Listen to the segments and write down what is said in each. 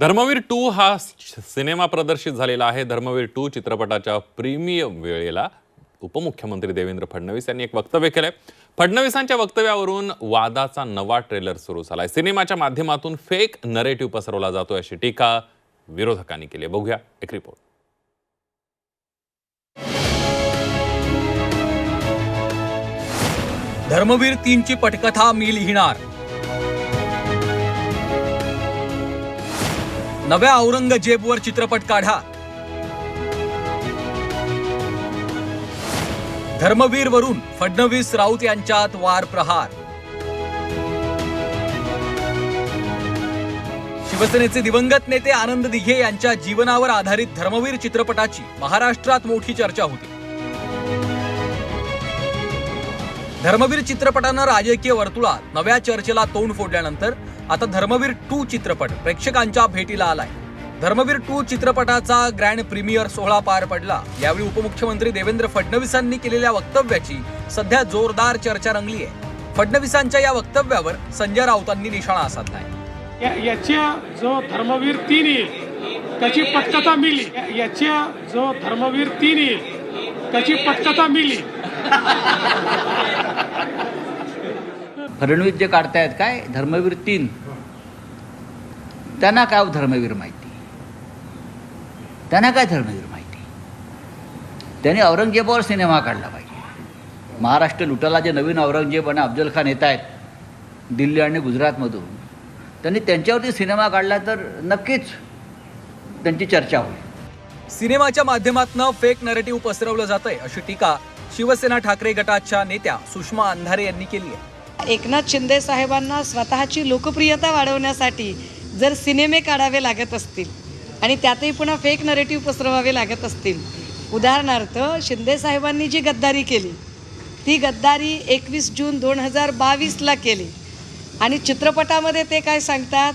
Dharmaveer to हा cinema प्रदर्शित झालेला आहे. धर्मवीर टू चित्रपटाच्या प्रीमियम वेळेला उपमुख्यमंत्री देवेंद्र फडणवीस यांनी एक वक्तव्य केलंय. फडणवीसांच्या वक्तव्यावरून वादाचा नवा ट्रेलर सुरू झालाय. सिनेमाच्या माध्यमातून फेक नरेटिव्ह पसरवला जातोय अशी टीका विरोधकांनी केली आहे. बघूया एक रिपोर्ट धर्मवीर तीनची पटकथा मी लिहिणार. नव्या औरंगजेबवर चित्रपट काढा. धर्मवीर वरून फडणवीस राऊत यांच्यात वार प्रहार. शिवसेनेचे दिवंगत नेते आनंद दिघे यांच्या जीवनावर आधारित धर्मवीर चित्रपटाची महाराष्ट्रात मोठी चर्चा होती. धर्मवीर चित्रपटानं राजकीय वर्तुळात नव्या चर्चेला तोंड फोडल्यानंतर आता धर्मवीर टू चित्रपट प्रेक्षकांच्या भेटीला आलाय. धर्मवीर टू चित्रपटाचा ग्रँड प्रीमियर सोहळा पार पडला. यावेळी उपमुख्यमंत्री देवेंद्र फडणवीसांनी केलेल्या वक्तव्याची सध्या जोरदार चर्चा रंगली आहे फडणवीसांच्या या वक्तव्यावर संजय राऊतांनी निशाणा साधलाय. याच्या जो धर्मवीर तीन येईल त्याची पटकथा मिली याच्या जो धर्मवीर तीन येईल त्याची पटकथा मिली? फडणवीस जे काढतायत काय? धर्मवीर तीन. त्यांना काय धर्मवीर माहिती? त्यांना काय धर्मवीर माहिती? त्यांनी औरंगजेबावर सिनेमा काढला पाहिजे. महाराष्ट्र लुटाला जे नवीन औरंगजेब आणि अफजल खान येत आहेत दिल्ली आणि गुजरातमधून त्यांनी त्यांच्यावरती सिनेमा काढला तर नक्कीच त्यांची चर्चा होईल. सिनेमाच्या माध्यमातून फेक नरेटिव्ह पसरवलं जातंय अशी टीका शिवसेना ठाकरे गटाच्या नेत्या सुषमा अंधारे यांनी केली आहे. एकनाथ शिंदे साहेबांना स्वतःची लोकप्रियता वाढवण्यासाठी जर सिनेमे काढावे लागत असतील आणि त्यातही पुन्हा फेक नरेटिव्ह पसरवावे लागत असतील. उदाहरणार्थ शिंदे साहेबांनी जी गद्दारी केली ती गद्दारी एकवीस जून दोन हजार बावीसला केली. आणि चित्रपटामध्ये ते काय सांगतात?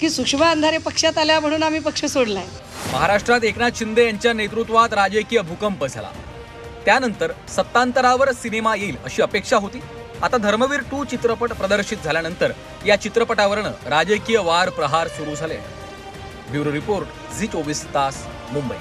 की सुषमा अंधारे पक्षात आल्या म्हणून आम्ही पक्ष सोडलाय. महाराष्ट्रात एकनाथ शिंदे यांच्या नेतृत्वात राजकीय भूकंप झाला. त्यानंतर सत्तांतरावर सिनेमा येईल अशी अपेक्षा होती. आता धर्मवीर टू चित्रपट प्रदर्शित झाल्यानंतर या चित्रपटावरनं राजकीय वार प्रहार सुरू झाले. ब्युरो रिपोर्ट झी चोवीस तास मुंबई.